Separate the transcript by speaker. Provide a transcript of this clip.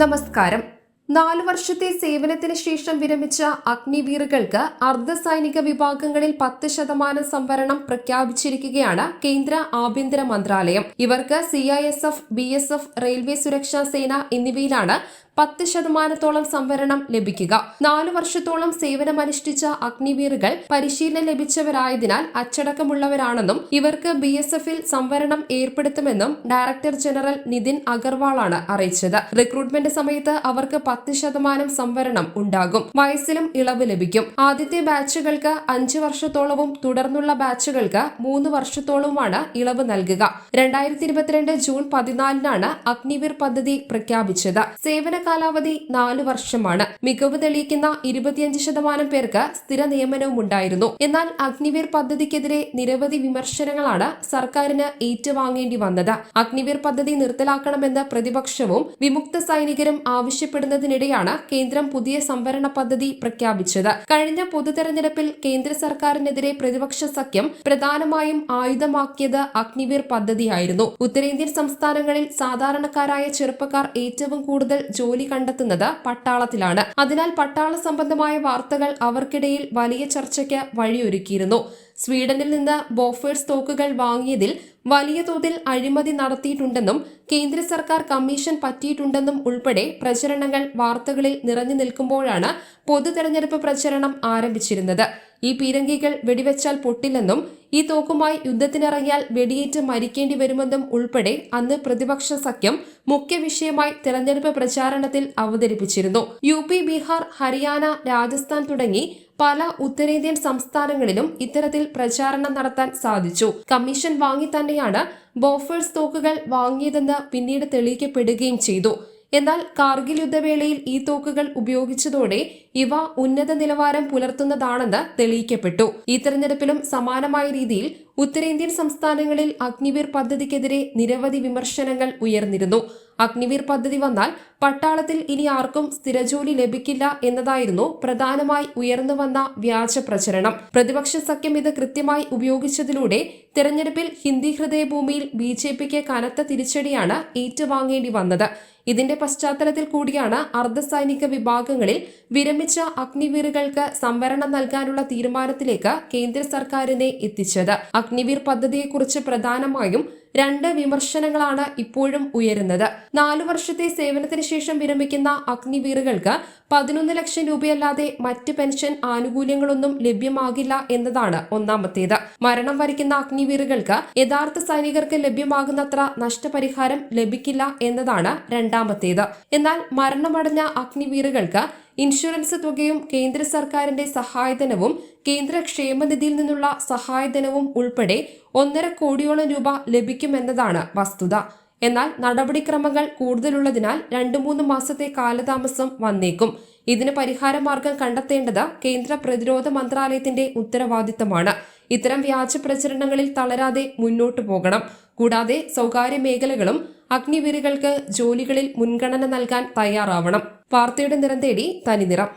Speaker 1: നമസ്കാരം. നാലു വർഷത്തെ സേവനത്തിന് ശേഷം വിരമിച്ച അഗ്നിവീറുകൾക്ക് അർദ്ധസൈനിക വിഭാഗങ്ങളിൽ പത്ത് ശതമാനം സംവരണം പ്രഖ്യാപിച്ചിരിക്കുകയാണ് കേന്ദ്ര ആഭ്യന്തര മന്ത്രാലയം. ഇവർക്ക് C I S F B S F railway സുരക്ഷാ സേന എന്നിവയിലാണ് പത്ത് ശതമാനത്തോളം സംവരണം ലഭിക്കുക. നാലു വർഷത്തോളം സേവനമനുഷ്ഠിച്ച അഗ്നിവീറുകൾ പരിശീലനം ലഭിച്ചവരായതിനാൽ അച്ചടക്കമുള്ളവരാണെന്നും ഇവർക്ക് ബി എസ് എഫിൽ സംവരണം ഏർപ്പെടുത്തുമെന്നും ഡയറക്ടർ ജനറൽ നിതിൻ അഗർവാളാണ് അറിയിച്ചത്. റിക്രൂട്ട്മെന്റ് സമയത്ത് അവർക്ക് പത്ത് ശതമാനം സംവരണം ഉണ്ടാകും. വയസ്സിലും ഇളവ് ലഭിക്കും. ആദ്യത്തെ ബാച്ചുകൾക്ക് അഞ്ച് വർഷത്തോളവും തുടർന്നുള്ള ബാച്ചുകൾക്ക് മൂന്ന് വർഷത്തോളവുമാണ് ഇളവ് നൽകുക. രണ്ടായിരത്തി ഇരുപത്തിരണ്ട് ജൂൺ പതിനാലിനാണ് അഗ്നിവീർ പദ്ധതി പ്രഖ്യാപിച്ചത്. സേവന കാലാവധി നാലു വർഷമാണ്. മികവ് തെളിയിക്കുന്ന ഇരുപത്തിയഞ്ച് ശതമാനം പേർക്ക് സ്ഥിര നിയമനവും ഉണ്ടായിരുന്നു എന്നാൽ അഗ്നിവീർ പദ്ധതിക്കെതിരെ നിരവധി വിമർശനങ്ങളാണ് സർക്കാരിന് ഏറ്റുവാങ്ങേണ്ടി വന്നത്. അഗ്നിവീർ പദ്ധതി നിർത്തലാക്കണമെന്ന് പ്രതിപക്ഷവും വിമുക്ത സൈനികരും ആവശ്യപ്പെടുന്നതിനിടെയാണ് കേന്ദ്രം പുതിയ സംവരണ പദ്ധതി പ്രഖ്യാപിച്ചത്. കഴിഞ്ഞ പൊതുതെരഞ്ഞെടുപ്പിൽ കേന്ദ്ര സർക്കാരിനെതിരെ പ്രതിപക്ഷ സഖ്യം പ്രധാനമായും ആയുധമാക്കിയത് അഗ്നിവീർ പദ്ധതിയായിരുന്നു. ഉത്തരേന്ത്യൻ സംസ്ഥാനങ്ങളിൽ സാധാരണക്കാരായ ചെറുപ്പക്കാർ ഏറ്റവും കൂടുതൽ ജോലി കണ്ടെത്തുന്നത് പട്ടാളത്തിലാണ്. അതിനാൽ പട്ടാള സംബന്ധമായ വാർത്തകൾ അവർക്കിടയിൽ വലിയ ചർച്ചയ്ക്ക് വഴിയൊരുക്കിയിരുന്നു. സ്വീഡനിൽ നിന്ന് ബോഫേഴ്സ് തോക്കുകൾ വാങ്ങിയതിൽ വലിയ തോതിൽ അഴിമതി നടത്തിയിട്ടുണ്ടെന്നും കേന്ദ്ര സർക്കാർ കമ്മീഷൻ പറ്റിയിട്ടുണ്ടെന്നും ഉൾപ്പെടെ പ്രചരണങ്ങൾ വാർത്തകളിൽ നിറഞ്ഞു നിൽക്കുമ്പോഴാണ് പൊതു തെരഞ്ഞെടുപ്പ് പ്രചരണം ആരംഭിച്ചിരുന്നത്. ഈ പീരങ്കികൾ വെടിവെച്ചാൽ പൊട്ടില്ലെന്നും ഈ തോക്കുമായി യുദ്ധത്തിനിറങ്ങിയാൽ വെടിയേറ്റ് മരിക്കേണ്ടി വരുമെന്നും ഉൾപ്പെടെ അന്ന് പ്രതിപക്ഷ സഖ്യം മുഖ്യ വിഷയമായി തെരഞ്ഞെടുപ്പ് പ്രചാരണത്തിൽ അവതരിപ്പിച്ചിരുന്നു. യു ബീഹാർ ഹരിയാന രാജസ്ഥാൻ തുടങ്ങി പല ഉത്തരേന്ത്യൻ സംസ്ഥാനങ്ങളിലും ഇത്തരത്തിൽ പ്രചാരണം നടത്താൻ സാധിച്ചു. കമ്മീഷൻ വാങ്ങി തന്നെയാണ് ബോഫേഴ്സ് തോക്കുകൾ വാങ്ങിയതെന്ന് പിന്നീട് തെളിയിക്കപ്പെടുകയും ചെയ്തു. എന്നാൽ കാർഗിൽ യുദ്ധവേളയിൽ ഈ തോക്കുകൾ ഉപയോഗിച്ചതോടെ ഇവ ഉന്നത നിലവാരം പുലർത്തുന്നതാണെന്ന് തെളിയിക്കപ്പെട്ടു. ഈ തെരഞ്ഞെടുപ്പിലും സമാനമായ രീതിയിൽ ഉത്തരേന്ത്യൻ സംസ്ഥാനങ്ങളിൽ അഗ്നിവീർ പദ്ധതിക്കെതിരെ നിരവധി വിമർശനങ്ങൾ ഉയർന്നിരുന്നു. അഗ്നിവീർ പദ്ധതി വന്നാൽ പട്ടാളത്തിൽ ഇനി ആർക്കും സ്ഥിരജോലി ലഭിക്കില്ല എന്നതായിരുന്നു പ്രധാനമായി ഉയർന്നു വന്ന വ്യാജ പ്രചരണം. പ്രതിപക്ഷ സഖ്യം ഇത് കൃത്യമായി ഉപയോഗിച്ചതിലൂടെ തെരഞ്ഞെടുപ്പിൽ ഹിന്ദി ഹൃദയഭൂമിയിൽ ബി ജെ പിക്ക് കനത്ത തിരിച്ചടിയാണ് ഏറ്റുവാങ്ങേണ്ടി വന്നത്. ഇതിന്റെ പശ്ചാത്തലത്തിൽ കൂടിയാണ് അർദ്ധസൈനിക വിഭാഗങ്ങളിൽ വിരമിച്ച അഗ്നിവീറുകൾക്ക് സംവരണം നൽകാനുള്ള തീരുമാനത്തിലേക്ക് കേന്ദ്ര സർക്കാരിനെ എത്തിച്ചത്. അഗ്നിവീർ പദ്ധതിയെക്കുറിച്ച് പ്രധാനമായും രണ്ട് വിമർശനങ്ങളാണ് ഇപ്പോഴും ഉയരുന്നത്. നാലു വർഷത്തെ സേവനത്തിന് ശേഷം വിരമിക്കുന്ന അഗ്നിവീറുകൾക്ക് പതിനൊന്ന് ലക്ഷം രൂപയല്ലാതെ മറ്റ് പെൻഷൻ ആനുകൂല്യങ്ങളൊന്നും ലഭ്യമാകില്ല എന്നതാണ് ഒന്നാമത്തേത്. മരണം വരിക്കുന്ന അഗ്നിവീറുകൾക്ക് യഥാർത്ഥ സൈനികർക്ക് ലഭ്യമാകുന്നത്ര നഷ്ടപരിഹാരം ലഭിക്കില്ല എന്നതാണ് രണ്ടാമത്തേത്. എന്നാൽ മരണമടഞ്ഞ അഗ്നിവീറുകൾക്ക് ഇൻഷുറൻസ് തുകയും കേന്ദ്ര സർക്കാരിന്റെ സഹായധനവും കേന്ദ്ര ക്ഷേമനിധിയിൽ നിന്നുള്ള സഹായധനവും ഉൾപ്പെടെ ഒന്നര കോടിയോളം രൂപ ലഭിക്കുമെന്നതാണ് വസ്തുത. എന്നാൽ നടപടിക്രമങ്ങൾ കൂടുതലുള്ളതിനാൽ രണ്ടു മൂന്ന് മാസത്തെ കാലതാമസം വന്നേക്കും. ഇതിന് പരിഹാരമാർഗം കണ്ടെത്തേണ്ടത് കേന്ദ്ര പ്രതിരോധ മന്ത്രാലയത്തിന്റെ ഉത്തരവാദിത്തമാണ്. ഇത്തരം വ്യാജ പ്രചരണങ്ങളിൽ തളരാതെ മുന്നോട്ടു പോകണം. കൂടാതെ സ്വകാര്യ മേഖലകളും അഗ്നിവീറുകൾക്ക് ജോലികളിൽ മുൻഗണന നൽകാൻ തയ്യാറാവണം. വാർത്തയുടെ നിറം തേടി തനിനിറം.